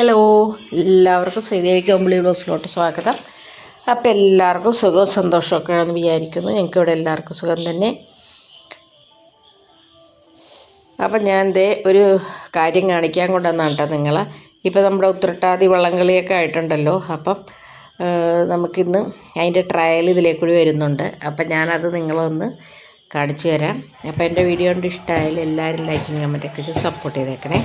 Hello എല്ലാവർക്കും ശ്രീദേവിക്ക് കമ്പിളി ബ്ലോഗ്സിലോട്ട് സ്വാഗതം. അപ്പോൾ എല്ലാവർക്കും സുഖവും സന്തോഷമൊക്കെ ആണെന്ന് വിചാരിക്കുന്നു. ഞങ്ങൾക്ക് ഇവിടെ എല്ലാവർക്കും സുഖം തന്നെ. അപ്പം ഞാൻ ദേ ഒരു കാര്യം കാണിക്കാൻ കൊണ്ടുവന്നാണ് കേട്ടോ നിങ്ങൾ ഇപ്പോൾ നമ്മുടെ ഉത്രട്ടാതി വള്ളംകളിയൊക്കെ ആയിട്ടുണ്ടല്ലോ. അപ്പം നമുക്കിന്ന് അതിന്റെ ട്രയൽ ഇതിലേക്കൂടി വരുന്നുണ്ട്. അപ്പം ഞാനത് നിങ്ങളൊന്ന് കാണിച്ചു തരാം. അപ്പോൾ എന്റെ വീഡിയോ കൊണ്ട് ഇഷ്ടമായാലും എല്ലാവരും ലൈക്കിങ് കമന്റൊക്കെ സപ്പോർട്ട് ചെയ്തേക്കണേ.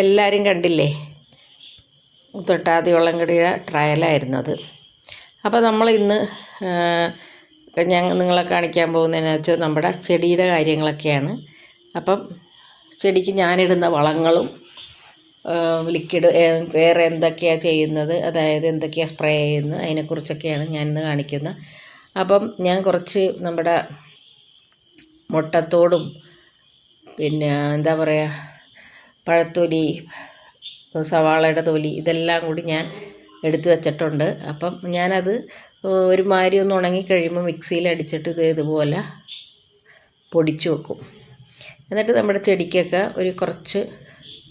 അപ്പോൾ എല്ലാവരും കണ്ടില്ലേ? തൊട്ടാതി വള്ളംകളിയുടെ ട്രയലായിരുന്നത് അപ്പോൾ നമ്മൾ ഇന്ന് ഞാൻ നിങ്ങളെ കാണിക്കാൻ പോകുന്നതെന്ന് വെച്ചാൽ നമ്മുടെ ചെടിയുടെ കാര്യങ്ങളൊക്കെയാണ്. അപ്പം ചെടിക്ക് ഞാനിടുന്ന വളങ്ങളും ലിക്വിഡ് വേറെ എന്തൊക്കെയാണ് ചെയ്യുന്നത് അതായത് എന്തൊക്കെയാണ് സ്പ്രേ ചെയ്യുന്നത് അതിനെക്കുറിച്ചൊക്കെയാണ് ഞാൻ ഇന്ന് കാണിക്കുന്നത്. അപ്പം ഞാൻ കുറച്ച് നമ്മുടെ മുട്ടത്തോടും പിന്നെ എന്താ പറയുക പഴത്തൊലി സവാളയുടെ തൊലി ഇതെല്ലാം കൂടി ഞാൻ എടുത്തു വച്ചിട്ടുണ്ട്. അപ്പം ഞാനത് ഒരുമാതിരി ഒന്ന് ഉണങ്ങി കഴിയുമ്പോൾ മിക്സിയിൽ അടിച്ചിട്ട് ഇത് ഇതുപോലെ പൊടിച്ചു വെക്കും. എന്നിട്ട് നമ്മുടെ ചെടിക്കൊക്കെ ഒരു കുറച്ച്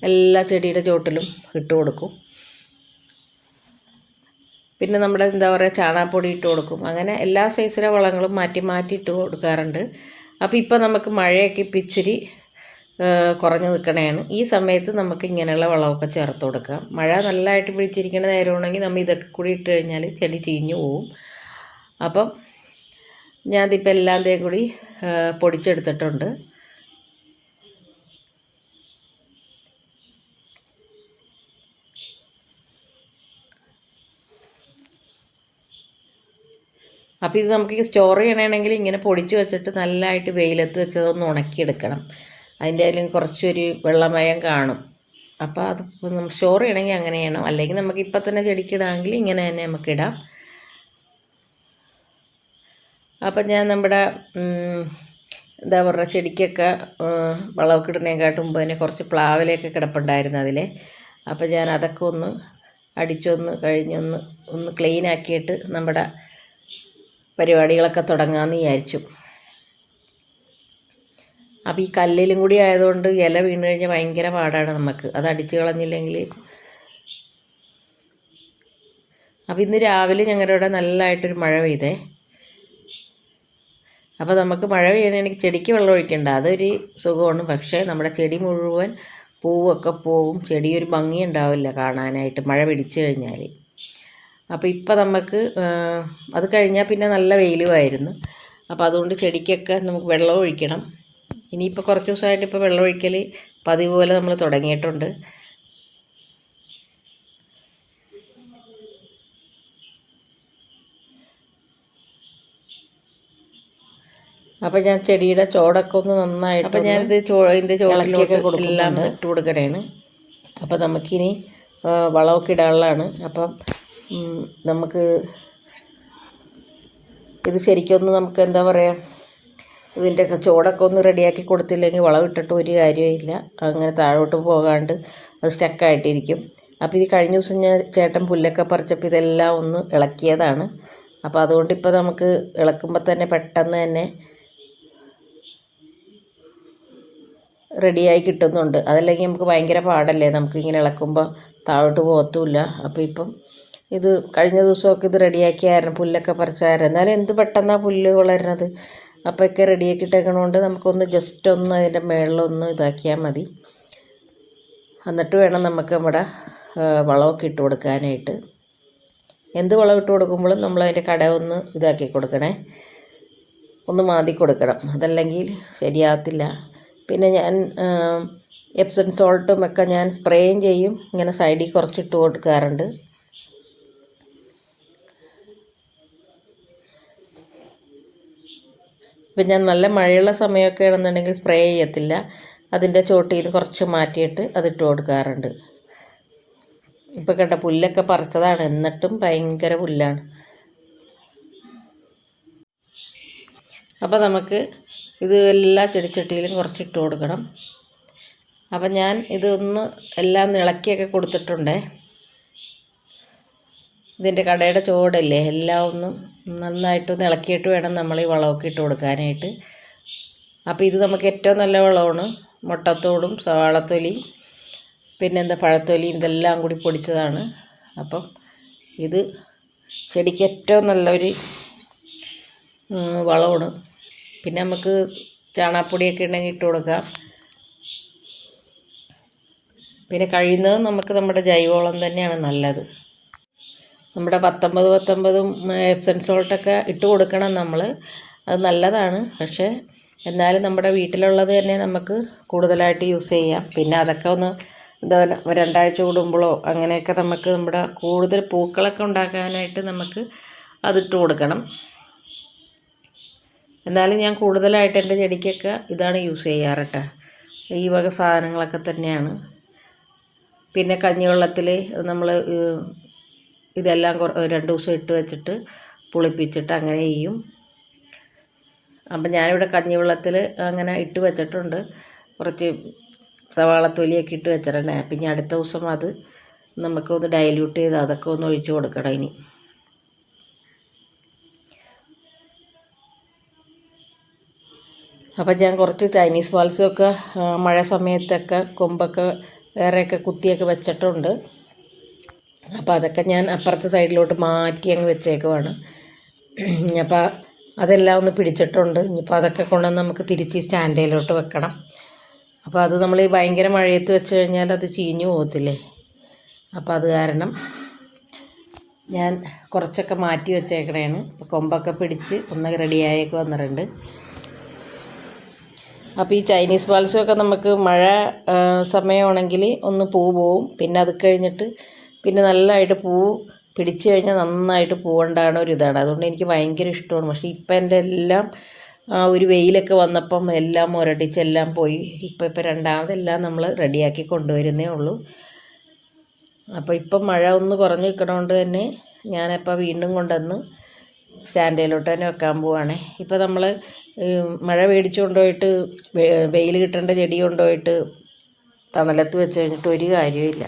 എല്ലാ ചെടിയുടെ ചോട്ടിലും ഇട്ട് കൊടുക്കും. പിന്നെ നമ്മുടെ എന്താ പറയുക ചാണാപ്പൊടി ഇട്ട് കൊടുക്കും. അങ്ങനെ എല്ലാ സൈസിലെ വളങ്ങളും മാറ്റി മാറ്റി ഇട്ട് കൊടുക്കാറുണ്ട്. അപ്പോൾ ഇപ്പോൾ നമുക്ക് മഴയൊക്കെ ഇപ്പം ഇച്ചിരി കുറഞ്ഞു നിൽക്കണതാണ് ഈ സമയത്ത് നമുക്ക് ഇങ്ങനെയുള്ള വളമൊക്കെ ചേർത്ത് കൊടുക്കാം. മഴ നല്ലതായിട്ട് പിടിച്ചിരിക്കുന്ന നേരമാണെങ്കിൽ നമ്മൾ ഇതൊക്കെ കൂടി ഇട്ട് കഴിഞ്ഞാൽ ചെടി ചീഞ്ഞു പോവും. അപ്പം ഞാനിതിപ്പോൾ എല്ലാം തേ കൂടി പൊടിച്ചെടുത്തിട്ടുണ്ട്. അപ്പോൾ ഇത് നമുക്ക് സ്റ്റോർ ചെയ്യണമെങ്കിൽ ഇങ്ങനെ പൊടിച്ച് വെച്ചിട്ട് നല്ലതായിട്ട് വെയിലത്ത് വെച്ചതൊന്ന് ഉണക്കിയെടുക്കണം. അതിന്റെ അതിലും കുറച്ചൊരു വെള്ളമയം കാണും. അപ്പോൾ അത് നമ്മൾ സ്റ്റോർ അങ്ങനെ ചെയ്യണം. അല്ലെങ്കിൽ നമുക്ക് ഇപ്പം തന്നെ ചെടിക്കിടാമെങ്കിൽ ഇങ്ങനെ തന്നെ നമുക്ക് ഇടാം. അപ്പം ഞാൻ നമ്മുടെ എന്താ പറയുക ചെടിക്കൊക്കെ വളമൊക്കെ ഇടുന്നതിനെക്കാട്ടും മുമ്പ് തന്നെ കുറച്ച് പ്ലാവിലൊക്കെ കിടപ്പുണ്ടായിരുന്നു അതിൽ അപ്പോൾ ഞാൻ അതൊക്കെ ഒന്ന് അടിച്ചൊന്ന് കഴിഞ്ഞൊന്ന് ഒന്ന് ക്ലീൻ ആക്കിയിട്ട് നമ്മുടെ പരിപാടികളൊക്കെ തുടങ്ങാമെന്ന് വിചാരിച്ചു. അപ്പോൾ ഈ കല്ലിലും കൂടി ആയതുകൊണ്ട് ഇല വീണ് കഴിഞ്ഞാൽ ഭയങ്കര പാടാണ് നമുക്ക് അത് അടിച്ചു കളഞ്ഞില്ലെങ്കിൽ അപ്പോൾ ഇന്ന് രാവിലെ ഞങ്ങളുടെ ഇവിടെ നല്ലതായിട്ടൊരു മഴ പെയ്തേ. അപ്പോൾ നമുക്ക് മഴ പെയ്യണമെങ്കിൽ ചെടിക്ക് വെള്ളം ഒഴിക്കണ്ട. അതൊരു സുഖമാണ്. പക്ഷേ നമ്മുടെ ചെടി മുഴുവൻ പൂവൊക്കെ പോവും. ചെടി ഒരു ഭംഗി ഉണ്ടാവില്ല കാണാനായിട്ട് മഴ പിടിച്ചു കഴിഞ്ഞാൽ അപ്പോൾ ഇപ്പോൾ നമുക്ക് അത് കഴിഞ്ഞാൽ പിന്നെ നല്ല വെയിലുമായിരുന്നു. അപ്പോൾ അതുകൊണ്ട് ചെടിക്കൊക്കെ നമുക്ക് വെള്ളം ഒഴിക്കണം. ഇനിയിപ്പോൾ കുറച്ച് ദിവസമായിട്ട് ഇപ്പോൾ വെള്ളം ഒഴിക്കൽ പതിവ് പോലെ നമ്മൾ തുടങ്ങിയിട്ടുണ്ട്. അപ്പോൾ ഞാൻ ചെടിയുടെ ചോടൊക്കെ ഒന്ന് നന്നായിട്ട് അപ്പോൾ ഞാനിത് ചോ ഇതിന്റെ ചോളക്കൊക്കെ എല്ലാം ഇട്ട് കൊടുക്കണേണ്. അപ്പോൾ നമുക്കിനി വളമൊക്കെ ഇടാനുള്ളതാണ്. അപ്പം നമുക്ക് ഇത് ശരിക്കൊന്ന് നമുക്ക് എന്താ പറയുക ഇതിന്റെ ചുവടൊക്കെ ഒന്ന് റെഡിയാക്കി കൊടുത്തില്ലെങ്കിൽ വളം ഇട്ടിട്ട് ഒരു കാര്യമില്ല അങ്ങനെ താഴോട്ട് പോകാണ്ട് അത് സ്റ്റക്കായിട്ടിരിക്കും അപ്പോൾ ഇത് കഴിഞ്ഞ ദിവസം ഞാൻ ചേട്ടൻ പുല്ലൊക്കെ പറിച്ചപ്പോൾ ഇതെല്ലാം ഒന്ന് ഇളക്കിയതാണ്. അപ്പോൾ അതുകൊണ്ട് ഇപ്പോൾ നമുക്ക് ഇളക്കുമ്പോൾ തന്നെ പെട്ടെന്ന് തന്നെ റെഡിയായി കിട്ടുന്നുണ്ട്. അതല്ലെങ്കിൽ നമുക്ക് ഭയങ്കര പാടല്ലേ? നമുക്ക് ഇങ്ങനെ ഇളക്കുമ്പോൾ താഴോട്ട് പോകത്തുമില്ല അപ്പോൾ ഇപ്പം ഇത് കഴിഞ്ഞ ദിവസമൊക്കെ ഇത് റെഡിയാക്കിയായിരുന്നു പുല്ലൊക്കെ പറിച്ചായിരുന്നു. എന്നാലും എന്ത് പെട്ടെന്നാണ് പുല്ല് വളരുന്നത്? അപ്പോഴൊക്കെ റെഡിയാക്കി ഇട്ടേക്കണോണ്ട് നമുക്കൊന്ന് ജസ്റ്റ് ഒന്ന് അതിന്റെ മേളിലൊന്ന് ഇതാക്കിയാൽ മതി. എന്നിട്ട് വേണം നമുക്ക് നമ്മുടെ വളമൊക്കെ ഇട്ട് കൊടുക്കാനായിട്ട്. എന്ത് വളം ഇട്ട് കൊടുക്കുമ്പോഴും നമ്മൾ അതിന്റെ കട ഒന്ന് ഇതാക്കി കൊടുക്കണേ. ഒന്ന് മാതി കൊടുക്കണം. അതല്ലെങ്കിൽ ശരിയാകത്തില്ല. പിന്നെ ഞാൻ എപ്സം സോൾട്ടും ഒക്കെ ഞാൻ സ്പ്രേയും ചെയ്യും. ഇങ്ങനെ സൈഡിൽ കുറച്ചിട്ട് കൊടുക്കാറുണ്ട്. ഇപ്പം ഞാൻ നല്ല മഴയുള്ള സമയമൊക്കെ ആണെന്നുണ്ടെങ്കിൽ സ്പ്രേ ചെയ്യത്തില്ല. അതിന്റെ ചോട്ടിൽ നിന്ന് കുറച്ച് മാറ്റിയിട്ട് അതിട്ട് കൊടുക്കാറുണ്ട്. ഇപ്പം കണ്ട പുല്ലൊക്കെ പറിച്ചതാണ്. എന്നിട്ടും ഭയങ്കര പുല്ലാണ്. അപ്പോൾ നമുക്ക് ഇത് എല്ലാ ചെടിച്ചട്ടിയിലും കുറച്ച് ഇട്ട് കൊടുക്കണം. അപ്പം ഞാൻ ഇതൊന്ന് എല്ലാം ഇളക്കിയൊക്കെ കൊടുത്തിട്ടുണ്ടേ. ഇതിന്റെ കടയുടെ ചോടല്ലേ? എല്ലാം ഒന്നും നന്നായിട്ടൊന്ന് ഇളക്കിയിട്ട് വേണം നമ്മൾ ഈ വളമൊക്കെ ഇട്ട് കൊടുക്കാനായിട്ട്. അപ്പോൾ ഇത് നമുക്ക് ഏറ്റവും നല്ല വളമാണ്. മുട്ടത്തോടും സവാളത്തൊലി പിന്നെന്താ പഴത്തൊലിയും ഇതെല്ലാം കൂടി പൊടിച്ചതാണ്. അപ്പം ഇത് ചെടിക്ക് ഏറ്റവും നല്ലൊരു വളമാണ്. പിന്നെ നമുക്ക് ചാണാപ്പൊടിയൊക്കെ ഉണ്ടെങ്കിൽ ഇട്ട് കൊടുക്കാം. പിന്നെ കഴിയുന്നതും നമുക്ക് നമ്മുടെ ജൈവവളം തന്നെയാണ് നല്ലത്. നമ്മുടെ പത്തൊമ്പത് പത്തൊമ്പതും എപ്സം സോൾട്ടൊക്കെ ഇട്ട് കൊടുക്കണം നമ്മൾ അത് നല്ലതാണ്. പക്ഷേ എന്നാലും നമ്മുടെ വീട്ടിലുള്ളത് തന്നെ നമുക്ക് കൂടുതലായിട്ട് യൂസ് ചെയ്യാം. പിന്നെ അതൊക്കെ ഒന്ന് എന്താ രണ്ടാഴ്ച കൂടുമ്പോഴോ അങ്ങനെയൊക്കെ നമുക്ക് നമ്മുടെ കൂടുതൽ പൂക്കളൊക്കെ ഉണ്ടാക്കാനായിട്ട് നമുക്ക് അതിട്ട് കൊടുക്കണം. എന്നാലും ഞാൻ കൂടുതലായിട്ട് എന്റെ ചെടിക്കൊക്കെ ഇതാണ് യൂസ് ചെയ്യാറ് കേട്ടോ ഈ വക സാധനങ്ങളൊക്കെ തന്നെയാണ്. പിന്നെ കഞ്ഞിവെള്ളത്തിൽ നമ്മൾ ഇതെല്ലാം രണ്ട് ദിവസം ഇട്ട് വെച്ചിട്ട് പുളിപ്പിച്ചിട്ട് അങ്ങനെ ചെയ്യും. അപ്പം ഞാനിവിടെ കഞ്ഞിവെള്ളത്തിൽ അങ്ങനെ ഇട്ട് വെച്ചിട്ടുണ്ട്. കുറച്ച് സവാള സവാളത്തൊലിയൊക്കെ ഇട്ട് വെച്ചിട്ടുണ്ട്. പിന്നെ അടുത്ത ദിവസം അത് നമുക്കൊന്ന് ഡൈല്യൂട്ട് ചെയ്ത് അതൊക്കെ ഒന്ന് ഒഴിച്ചു കൊടുക്കണം ഇനി. അപ്പം ഞാൻ കുറച്ച് ചൈനീസ് വാൾസൊക്കെ മഴ സമയത്തൊക്കെ കൊമ്പൊക്കെ വേറെയൊക്കെ കുത്തിയൊക്കെ വെച്ചിട്ടുണ്ട്. അപ്പോൾ അതൊക്കെ ഞാൻ അപ്പുറത്തെ സൈഡിലോട്ട് മാറ്റി അങ്ങ് വെച്ചേക്കുവാണ്. അപ്പോൾ അതെല്ലാം ഒന്ന് പിടിച്ചിട്ടുണ്ട്. ഇനിയിപ്പോൾ അതൊക്കെ കൊണ്ടുവന്ന് നമുക്ക് തിരിച്ച് സ്റ്റാൻഡേലോട്ട് വെക്കണം. അപ്പോൾ അത് നമ്മൾ ഈ ഭയങ്കര മഴയത്ത് വെച്ച് കഴിഞ്ഞാൽ അത് ചീഞ്ഞു പോകത്തില്ലേ? അപ്പോൾ അത് കാരണം ഞാൻ കുറച്ചൊക്കെ മാറ്റി വെച്ചേക്കണേണ്. കൊമ്പൊക്കെ പിടിച്ച് ഒന്ന് റെഡിയായൊക്കെ വന്നിട്ടുണ്ട്. അപ്പോൾ ഈ ചൈനീസ് പാൽസമൊക്കെ നമുക്ക് മഴ സമയമാണെങ്കിൽ ഒന്ന് പൂ പോവും. പിന്നെ അത് കഴിഞ്ഞിട്ട് പിന്നെ നല്ലതായിട്ട് പൂ പിടിച്ചു കഴിഞ്ഞാൽ നന്നായിട്ട് പൂവുണ്ടാകണ ഒരു ഇതാണ് അതുകൊണ്ട് എനിക്ക് ഭയങ്കര ഇഷ്ടമാണ്. പക്ഷേ ഇപ്പം എന്റെ എല്ലാം ഒരു വെയിലൊക്കെ വന്നപ്പം എല്ലാം മുരടിച്ചെല്ലാം പോയി. ഇപ്പം ഇപ്പം രണ്ടാമതെല്ലാം നമ്മൾ റെഡിയാക്കി കൊണ്ടുവരുന്നേ ഉള്ളൂ. അപ്പോൾ ഇപ്പം മഴ ഒന്ന് കുറഞ്ഞ് നിൽക്കണോണ്ട് തന്നെ ഞാനപ്പോൾ വീണ്ടും കൊണ്ടുവന്ന് സ്റ്റാൻഡേലോട്ട് തന്നെ വെക്കാൻ പോവാണേ. ഇപ്പോൾ നമ്മൾ മഴ മേടിച്ചു കൊണ്ടുപോയിട്ട് വെയിൽ കിട്ടേണ്ട ചെടി കൊണ്ടുപോയിട്ട് തണലത്ത് വെച്ച് കഴിഞ്ഞിട്ട് ഒരു കാര്യമില്ല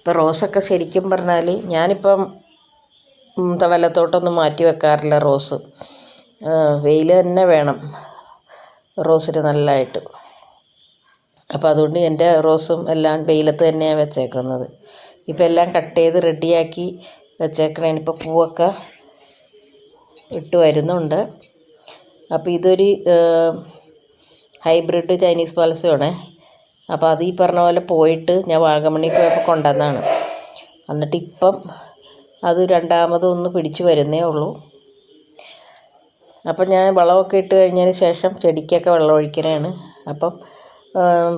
ഇപ്പോൾ റോസൊക്കെ ശരിക്കും പറഞ്ഞാൽ ഞാനിപ്പം തണലത്തോട്ടൊന്നും മാറ്റി വെക്കാറില്ല റോസ്. വെയിൽ തന്നെ വേണം റോസിന് നല്ലതായിട്ട് അപ്പോൾ അതുകൊണ്ട് എന്റെ റോസും എല്ലാം വെയിലത്ത് തന്നെയാണ് വെച്ചേക്കുന്നത്. ഇപ്പോൾ എല്ലാം കട്ട് ചെയ്ത് റെഡിയാക്കി വെച്ചേക്കണേ. ഇപ്പോൾ പൂവൊക്കെ ഇട്ട് വരുന്നുണ്ട്. അപ്പോൾ ഇതൊരു ഹൈബ്രിഡ് ചൈനീസ് പാലസമാണേ അപ്പോൾ അത് ഈ പറഞ്ഞ പോലെ പോയിട്ട് ഞാൻ വാഗമണ്ണി പോയപ്പോൾ കൊണ്ടുവന്നതാണ്. എന്നിട്ട് ഇപ്പം അത് രണ്ടാമതൊന്ന് പിടിച്ചു വരുന്നേ ഉള്ളൂ. അപ്പം ഞാൻ വളമൊക്കെ ഇട്ട് കഴിഞ്ഞതിന് ശേഷം ചെടിക്കൊക്കെ വെള്ളം ഒഴിക്കണതാണ് അപ്പം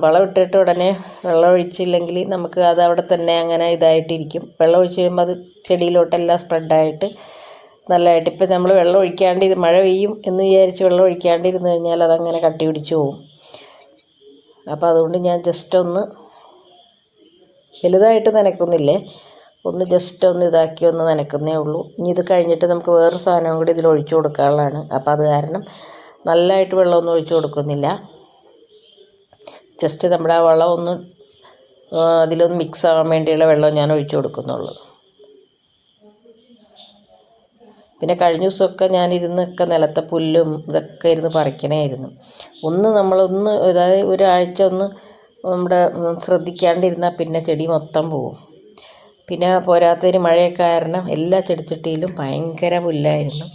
വളം ഇട്ടിട്ട് ഉടനെ വെള്ളം ഒഴിച്ചില്ലെങ്കിൽ നമുക്ക് അത് അവിടെ തന്നെ അങ്ങനെ ഇതായിട്ടിരിക്കും. വെള്ളം ഒഴിച്ച് കഴിയുമ്പോൾ അത് ചെടിയിലോട്ടെല്ലാം സ്പ്രെഡായിട്ട് നല്ലതായിട്ട്. ഇപ്പം നമ്മൾ വെള്ളം ഒഴിക്കാണ്ട് ഇത് മഴ പെയ്യും എന്ന് വിചാരിച്ച് വെള്ളം ഒഴിക്കാണ്ടിരുന്ന് കഴിഞ്ഞാൽ അതങ്ങനെ കട്ടി പിടിച്ച് പോകും അപ്പോൾ അതുകൊണ്ട് ഞാൻ ജസ്റ്റ് ഒന്ന് വലുതായിട്ട് നനക്കുന്നില്ലേ ഒന്ന് ജസ്റ്റ് ഒന്ന് ഇതാക്കി ഒന്ന് നനക്കുന്നേ ഉള്ളൂ. ഇനി ഇത് കഴിഞ്ഞിട്ട് നമുക്ക് വേറൊരു സാധനവും കൂടി ഇതിൽ ഒഴിച്ചു കൊടുക്കാനുള്ളതാണ്. അപ്പോൾ അത് കാരണം നല്ലതായിട്ട് വെള്ളമൊന്നും ഒഴിച്ചു കൊടുക്കുന്നില്ല. ജസ്റ്റ് നമ്മുടെ ആ വെള്ളം ഒന്ന് അതിലൊന്ന് മിക്സ് ആവാൻ വേണ്ടിയുള്ള വെള്ളം ഞാൻ ഒഴിച്ചു കൊടുക്കുന്നുള്ളൂ. പിന്നെ കഴിഞ്ഞ ദിവസമൊക്കെ ഞാനിരുന്നൊക്കെ നിലത്തെ പുല്ലും ഇതൊക്കെ ഇരുന്ന് പറിക്കണമായിരുന്നു ഒന്ന് നമ്മളൊന്ന് അതായത് ഒരാഴ്ച ഒന്ന് നമ്മുടെ ശ്രദ്ധിക്കാണ്ടിരുന്നാൽ പിന്നെ ചെടി മൊത്തം പോകും പിന്നെ പോരാത്തതിന് മഴയൊക്കെ കാരണം എല്ലാ ചെടിച്ചട്ടിയിലും ഭയങ്കര പുല്ലായിരുന്നു.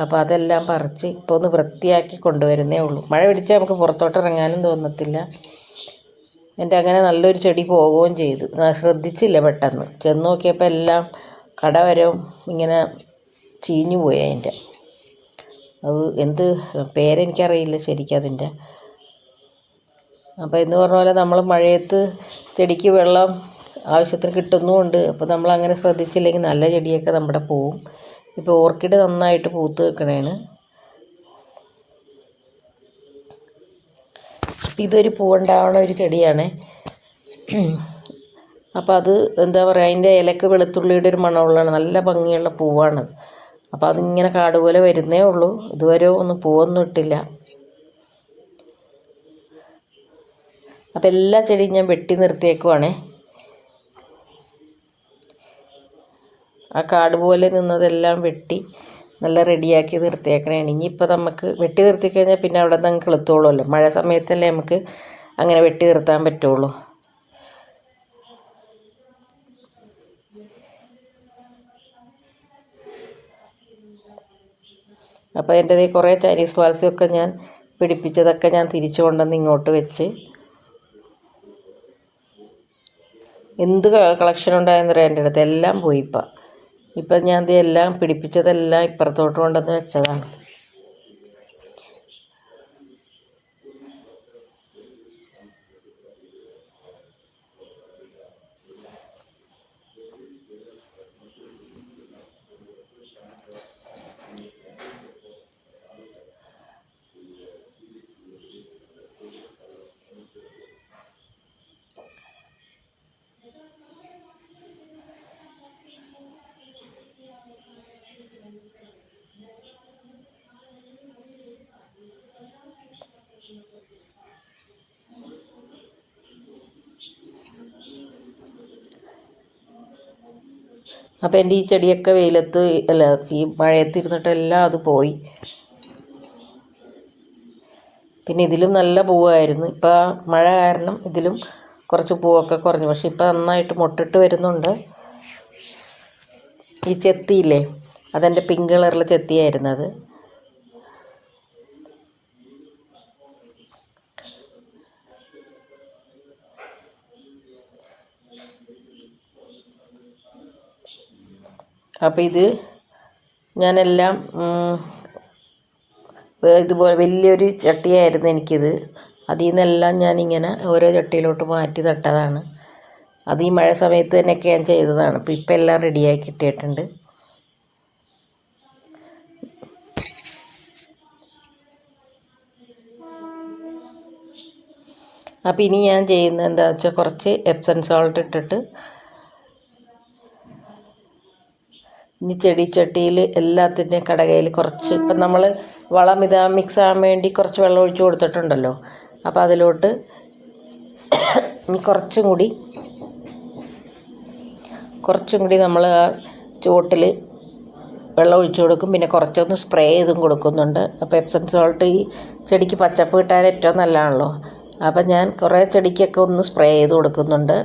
അപ്പോൾ അതെല്ലാം പറിച്ച് ഇപ്പോൾ ഒന്ന് വൃത്തിയാക്കി കൊണ്ടുവരുന്നേ ഉള്ളൂ. മഴ പിടിച്ചാൽ നമുക്ക് പുറത്തോട്ട് ഇറങ്ങാനും തോന്നത്തില്ല. എന്റെ അങ്ങനെ നല്ലൊരു ചെടി പോവുകയും ചെയ്തു. ശ്രദ്ധിച്ചില്ല പെട്ടെന്ന്. ചെന്ന് നോക്കിയപ്പോൾ എല്ലാം കടവരവും ഇങ്ങനെ ചീഞ്ഞു പോയി അതിന്റെ. അത് എന്ത് പേരെനിക്കറിയില്ല ശരിക്കും അതിന്റെ. അപ്പോൾ എന്ന് പറഞ്ഞ പോലെ നമ്മൾ മഴയത്ത് ചെടിക്ക് വെള്ളം ആവശ്യത്തിന് കിട്ടുന്നുമുണ്ട്. അപ്പോൾ നമ്മൾ അങ്ങനെ ശ്രദ്ധിച്ചില്ലെങ്കിൽ നല്ല ചെടിയൊക്കെ നമ്മുടെ പോവും. ഇപ്പോൾ ഓർക്കിഡ് നന്നായിട്ട് പൂത്ത് വെക്കണേണ് അപ്പം ഇതൊരു പൂവുണ്ടാവണ ഒരു ചെടിയാണ്. അപ്പോൾ അത് എന്താ പറയുക അതിന്റെ ഇലക്ക് വെളുത്തുള്ളിയുടെ ഒരു മണമുള്ളതാണ്. നല്ല ഭംഗിയുള്ള പൂവാണ് അപ്പോൾ അതിങ്ങനെ കാട് പോലെ വരുന്നേ ഉള്ളൂ. ഇതുവരെ ഒന്നും പൂവൊന്നും ഇട്ടില്ല. അപ്പം എല്ലാ ചെടിയും ഞാൻ വെട്ടി നിർത്തിയേക്കുവാണേ. ആ കാട് പോലെ നിന്നതെല്ലാം വെട്ടി നല്ല റെഡിയാക്കി നിർത്തിയേക്കണേണ് ഇനിയിപ്പോൾ നമുക്ക് വെട്ടി നിർത്തി കഴിഞ്ഞാൽ പിന്നെ അവിടെ നിന്ന് അങ്ങ് കിളുത്തോളുമല്ലോ. മഴ സമയത്തല്ലേ നമുക്ക് അങ്ങനെ വെട്ടി നിർത്താൻ പറ്റുള്ളൂ. അപ്പോൾ എന്റെ ഈ കുറേ ചൈനീസ് പാൽസിയൊക്കെ ഞാൻ പിടിപ്പിച്ചതൊക്കെ ഞാൻ തിരിച്ചു കൊണ്ടുവന്ന് ഇങ്ങോട്ട് വെച്ച്. എന്ത് കളക്ഷൻ ഉണ്ടായെന്നറിയാം എന്റെ അടുത്ത്? എല്ലാം പോയിപ്പോൾ ഇപ്പം. ഞാൻ ഇത് എല്ലാം പിടിപ്പിച്ചതെല്ലാം ഇപ്പുറത്തോട്ട് കൊണ്ടുവന്ന് വെച്ചതാണ്. അപ്പോൾ എന്റെ ഈ ചെടിയൊക്കെ വെയിലത്ത് അല്ല ഈ മഴയത്തിരുന്നിട്ടെല്ലാം അത് പോയി. പിന്നെ ഇതിലും നല്ല പൂവായിരുന്നു. ഇപ്പോൾ മഴ കാരണം ഇതിലും കുറച്ച് പൂവൊക്കെ കുറഞ്ഞു. പക്ഷെ ഇപ്പോൾ നന്നായിട്ട് മുട്ടിട്ട് വരുന്നുണ്ട്. ഈ ചെത്തിയില്ലേ അതെന്റെ പിങ്ക് കളറിൽ ചെത്തിയായിരുന്നു അത്. അപ്പോൾ ഇത് ഞാനെല്ലാം ഇതുപോലെ വലിയൊരു ചട്ടിയായിരുന്നു എനിക്കിത്. അതിൽ നിന്നെല്ലാം ഞാനിങ്ങനെ ഓരോ ചട്ടിയിലോട്ട് മാറ്റി നട്ടതാണ്. അത് ഈ മഴ സമയത്ത് തന്നെയൊക്കെ ഞാൻ ചെയ്തതാണ്. അപ്പോൾ ഇപ്പം എല്ലാം റെഡിയാക്കി കിട്ടിയിട്ടുണ്ട്. അപ്പോൾ ഇനി ഞാൻ ചെയ്യുന്നത് എന്താ വെച്ചാൽ കുറച്ച് എപ്സൺ സോൾട്ട് ഇട്ടിട്ട് ഇനി ചെടിച്ചട്ടിയിൽ എല്ലാത്തിന്റെയും കടകയിൽ കുറച്ച് ഇപ്പം നമ്മൾ വളം ഇതാ മിക്സ് ആകാൻ വേണ്ടി കുറച്ച് വെള്ളം ഒഴിച്ച് കൊടുത്തിട്ടുണ്ടല്ലോ. അപ്പോൾ അതിലോട്ട് ഇനി കുറച്ചും കൂടി കുറച്ചും കൂടി നമ്മൾ ആ ചുവട്ടിൽ വെള്ളം ഒഴിച്ചു കൊടുക്കും. പിന്നെ കുറച്ചൊന്ന് സ്പ്രേ ചെയ്തും കൊടുക്കുന്നുണ്ട്. അപ്പോൾ എപ്സം സോൾട്ട് ഈ ചെടിക്ക് പച്ചപ്പ് കിട്ടാൻ ഏറ്റവും നല്ലതാണല്ലോ. അപ്പം ഞാൻ കുറേ ചെടിക്കൊക്കെ ഒന്ന് സ്പ്രേ ചെയ്ത് കൊടുക്കുന്നുണ്ട്.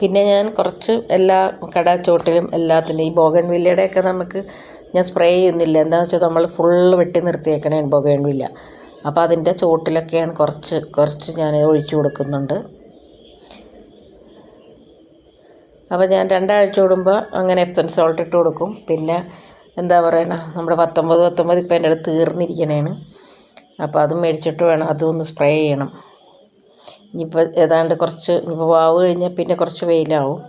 പിന്നെ ഞാൻ കുറച്ച് എല്ലാ കട ചോട്ടിലും എല്ലാത്തിനും ഈ ബോഗൺ നമുക്ക് ഞാൻ സ്പ്രേ ചെയ്യുന്നില്ല. എന്താണെന്ന് വെച്ചാൽ നമ്മൾ ഫുള്ള് വെട്ടി നിർത്തിയേക്കണേ ബോഗൺ വില്ല അപ്പോൾ അതിന്റെ ചുവട്ടിലൊക്കെയാണ് കുറച്ച് കുറച്ച് ഞാൻ ഒഴിച്ചു കൊടുക്കുന്നുണ്ട്. അപ്പോൾ ഞാൻ രണ്ടാഴ്ച കൂടുമ്പോൾ അങ്ങനെ എപ്പൻ സോൾട്ട് ഇട്ട് കൊടുക്കും. പിന്നെ എന്താ പറയണ നമ്മുടെ പത്തൊമ്പത് പത്തൊമ്പത് ഇപ്പം എന്റെ അടുത്ത് തീർന്നിരിക്കണേണ്. അപ്പോൾ അത് മേടിച്ചിട്ട് വേണം അതൊന്ന് സ്പ്രേ ചെയ്യണം. ഇനിയിപ്പോൾ ഏതാണ്ട് കുറച്ച് ഇപ്പോൾ വാവ് കഴിഞ്ഞാൽ പിന്നെ കുറച്ച് വെയിലാവും.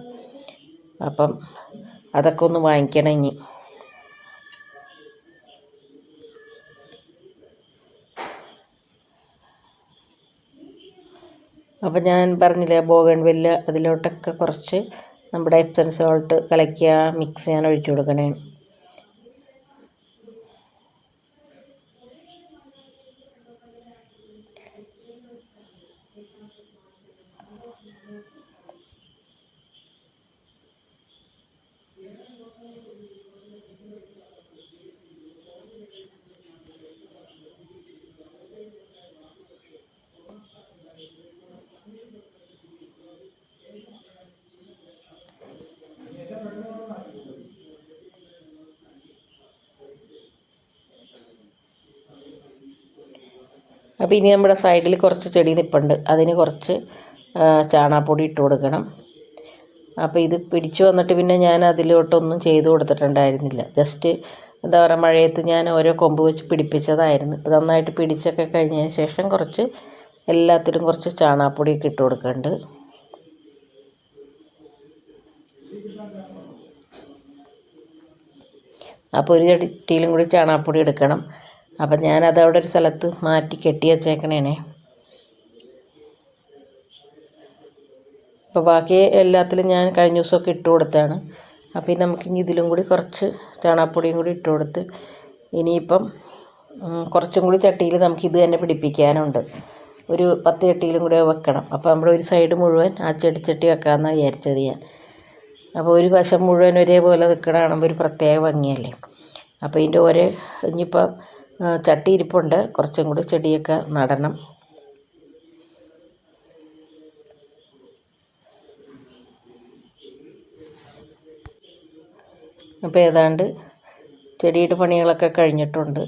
അപ്പം അതൊക്കെ ഒന്ന് വാങ്ങിക്കണം ഇനി. അപ്പം ഞാൻ പറഞ്ഞില്ലേ ബോഗൺ വെല്ല അതിലോട്ടൊക്കെ കുറച്ച് നമ്മുടെ എപ്സം സോൾട്ട് കലക്കിയ മിക്സ് ഞാൻ ഒഴിച്ചു കൊടുക്കണേ. അപ്പോൾ ഇനി നമ്മുടെ സൈഡിൽ കുറച്ച് ചെടി നിൽപ്പുണ്ട് അതിന് കുറച്ച് ചാണാപ്പൊടി ഇട്ട് കൊടുക്കണം. അപ്പോൾ ഇത് പിടിച്ചു വന്നിട്ട് പിന്നെ ഞാൻ അതിലോട്ടൊന്നും ചെയ്ത് കൊടുത്തിട്ടുണ്ടായിരുന്നില്ല. ജസ്റ്റ് എന്താ പറയുക മഴയത്ത് ഞാൻ ഓരോ കൊമ്പ് വെച്ച് പിടിപ്പിച്ചതായിരുന്നു. ഇപ്പോൾ നന്നായിട്ട് പിടിച്ചൊക്കെ കഴിഞ്ഞതിന് ശേഷം കുറച്ച് എല്ലാത്തിലും കുറച്ച് ചാണാപ്പൊടിയൊക്കെ ഇട്ട് കൊടുക്കുന്നുണ്ട് അപ്പോൾ ഒരു ചട്ടിയിലും കൂടി ചാണാപ്പൊടി എടുക്കണം. അപ്പം ഞാനത് അവിടെ ഒരു സ്ഥലത്ത് മാറ്റി കെട്ടി വച്ചേക്കണേനെ. അപ്പോൾ ബാക്കി എല്ലാത്തിലും ഞാൻ കഴിഞ്ഞ ദിവസമൊക്കെ ഇട്ട് കൊടുത്താണ്. അപ്പോൾ ഇനി നമുക്കിനി ഇതിലും കൂടി കുറച്ച് ചാണകപ്പൊടിയും കൂടി ഇട്ട് കൊടുത്ത് ഇനിയിപ്പം കുറച്ചും കൂടി ചട്ടിയിൽ നമുക്ക് ഇത് തന്നെ പിടിപ്പിക്കാനുണ്ട്. ഒരു പത്ത് ചട്ടിയിലും കൂടി വെക്കണം. അപ്പോൾ നമ്മുടെ ഒരു സൈഡ് മുഴുവൻ ആ ചെടിച്ചട്ടി വെക്കാമെന്നാണ് വിചാരിച്ചത് ഞാൻ. അപ്പോൾ ഒരു വശം മുഴുവൻ ഒരേപോലെ നിൽക്കണ ഒരു പ്രത്യേക ഭംഗിയല്ലേ? അപ്പോൾ ഇതിന്റെ ഒരേ ഇനിയിപ്പോൾ ആ, ചട്ടി ഇരിപ്പുണ്ട് കുറച്ചും കൂടി ചെടിയൊക്കെ നടണം. അപ്പോൾ ഏതാണ്ട് ചെടിയുടെ പണികളൊക്കെ കഴിഞ്ഞിട്ടുണ്ട്.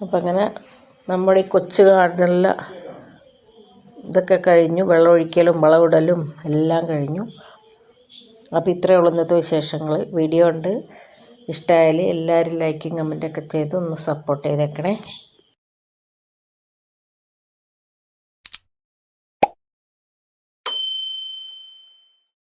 അപ്പം അങ്ങനെ നമ്മുടെ ഈ കൊച്ചു ഗാർഡനിലെ ഇതൊക്കെ കഴിഞ്ഞു. വെള്ളമൊഴിക്കലും വളമിടലും എല്ലാം കഴിഞ്ഞു. അപ്പോൾ ഇത്രയേ ഉള്ളൂ ഇന്നത്തെ വിശേഷങ്ങൾ. വീഡിയോ ഉണ്ട്. ഇഷ്ടമായാൽ എല്ലാവരും ലൈക്കും കമന്റൊക്കെ ചെയ്ത് ഒന്ന് സപ്പോർട്ട് ചെയ്തേക്കണേ.